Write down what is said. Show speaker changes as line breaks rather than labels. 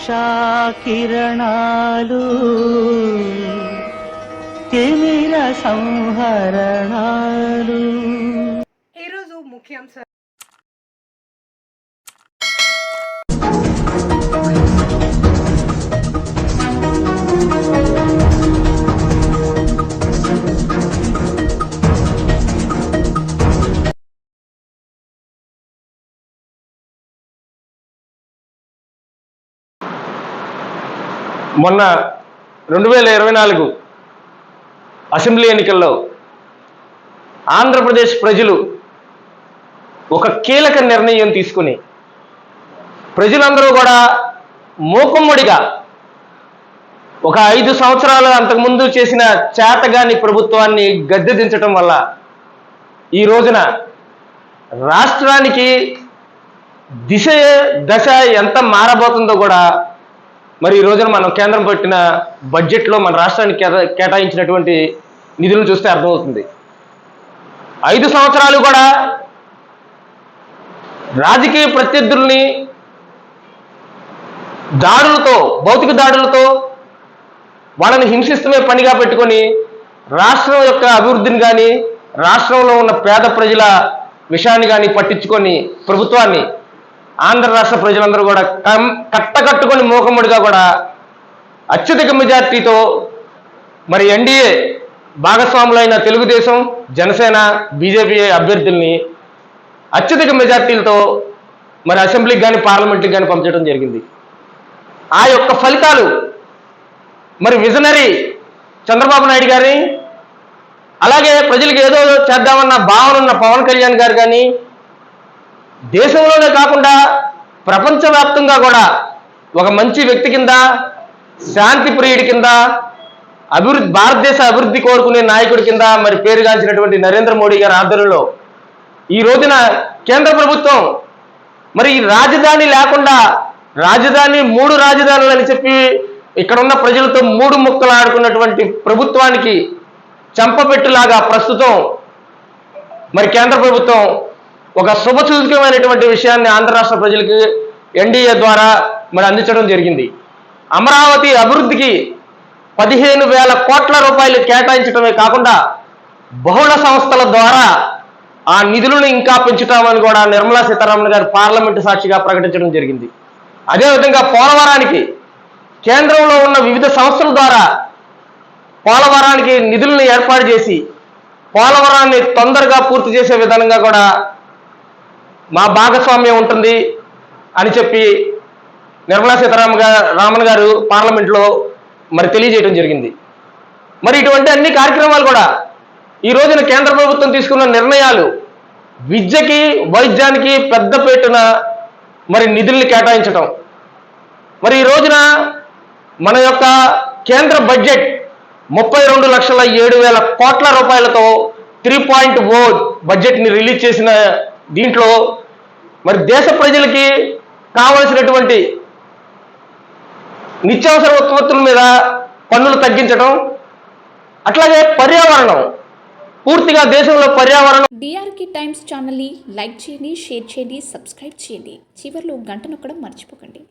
ఉషా కిరణాలు తిమిర సంహరణాలు
మొన్న రెండు వేల ఇరవై నాలుగు అసెంబ్లీ ఎన్నికల్లో ఆంధ్రప్రదేశ్ ప్రజలు ఒక కీలక నిర్ణయం తీసుకుని ప్రజలందరూ కూడా మూకుమ్మడిగా ఒక ఐదు సంవత్సరాలు అంతకుముందు చేసిన చేతగాని ప్రభుత్వాన్ని గద్దెదించడం వల్ల ఈ రోజున రాష్ట్రానికి దిశ దశ ఎంత మారబోతుందో కూడా మరి ఈ రోజున మనం కేంద్రం పెట్టిన బడ్జెట్లో మన రాష్ట్రానికి కేటాయించినటువంటి నిధులను చూస్తే అర్థమవుతుంది. ఐదు సంవత్సరాలు కూడా రాజకీయ ప్రత్యర్థుల్ని దాడులతో భౌతిక దాడులతో వాళ్ళని హింసిస్తమే పనిగా పెట్టుకొని రాష్ట్రం యొక్క అభివృద్ధిని కానీ రాష్ట్రంలో ఉన్న పేద ప్రజల విషయాన్ని కానీ పట్టించుకొని ప్రభుత్వాన్ని ఆంధ్ర రాష్ట్ర ప్రజలందరూ కూడా కం కట్టకట్టుకొని మూకముడిగా కూడా అత్యధిక మెజార్టీతో మరి ఎన్డీఏ భాగస్వాములైన తెలుగుదేశం జనసేన బీజేపీ అభ్యర్థుల్ని అత్యధిక మెజార్టీలతో మరి అసెంబ్లీకి కానీ పార్లమెంట్కి కానీ పంపించడం జరిగింది. ఆ యొక్క ఫలితాలు మరి విజనరీ చంద్రబాబు నాయుడు గారిని అలాగే ప్రజలకు ఏదో చేద్దామన్న భావన ఉన్న పవన్ కళ్యాణ్ గారు కానీ దేశంలోనే కాకుండా ప్రపంచవ్యాప్తంగా కూడా ఒక మంచి వ్యక్తి కింద శాంతి ప్రియుడి కింద అభివృద్ధి భారతదేశ అభివృద్ధి కోరుకునే నాయకుడి కింద మరి పేరుగాంచినటువంటి నరేంద్ర మోడీ గారి ఆధ్వర్యంలో ఈ రోజున కేంద్ర ప్రభుత్వం మరి ఈ రాజధాని లేకుండా రాజధాని మూడు రాజధానులు అని చెప్పి ఇక్కడ ఉన్న ప్రజలతో మూడు ముక్కలు ఆడుకున్నటువంటి ప్రభుత్వానికి చంపపెట్టులాగా ప్రస్తుతం మరి కేంద్ర ప్రభుత్వం ఒక శుభసూచకమైనటువంటి విషయాన్ని ఆంధ్ర రాష్ట్ర ప్రజలకు ఎన్డీఏ ద్వారా మరి అందించడం జరిగింది. అమరావతి అభివృద్ధికి పదిహేను వేల కోట్ల రూపాయలు కేటాయించడమే కాకుండా బహుళ సంస్థల ద్వారా ఆ నిధులను ఇంకా పెంచుతామని కూడా నిర్మలా సీతారామన్ గారు పార్లమెంటు సాక్షిగా ప్రకటించడం జరిగింది. అదేవిధంగా పోలవరానికి కేంద్రంలో ఉన్న వివిధ సంస్థల ద్వారా పోలవరానికి నిధులను ఏర్పాటు చేసి పోలవరాన్ని తొందరగా పూర్తి చేసే విధంగా కూడా మా భాగస్వామ్యం ఉంటుంది అని చెప్పి నిర్మలా సీతారామ గారు రామన్ గారు పార్లమెంట్లో మరి తెలియజేయడం జరిగింది. మరి ఇటువంటి అన్ని కార్యక్రమాలు కూడా ఈ రోజున కేంద్ర ప్రభుత్వం తీసుకున్న నిర్ణయాలు విద్యకి వైద్యానికి పెద్ద పెట్టున మరి నిధుల్ని కేటాయించటం. మరి ఈ రోజున మన యొక్క కేంద్ర బడ్జెట్ ముప్పై రెండు లక్షల ఏడు వేల కోట్ల రూపాయలతో త్రీ పాయింట్ ఓ బడ్జెట్ని రిలీజ్ చేసిన దీంట్లో మరి దేశ ప్రజలకి కావలసినటువంటి నిత్యావసర ఉత్పత్తుల మీద పన్నులు తగ్గించడం అట్లాగే పర్యావరణం. పూర్తిగా దేశంలో పర్యావరణం.
డిఆర్కి టైమ్స్ ఛానల్ని లైక్ చేయండి షేర్ చేయండి సబ్స్క్రైబ్ చేయండి. చివరిలో గంట నొక్కడం మర్చిపోకండి.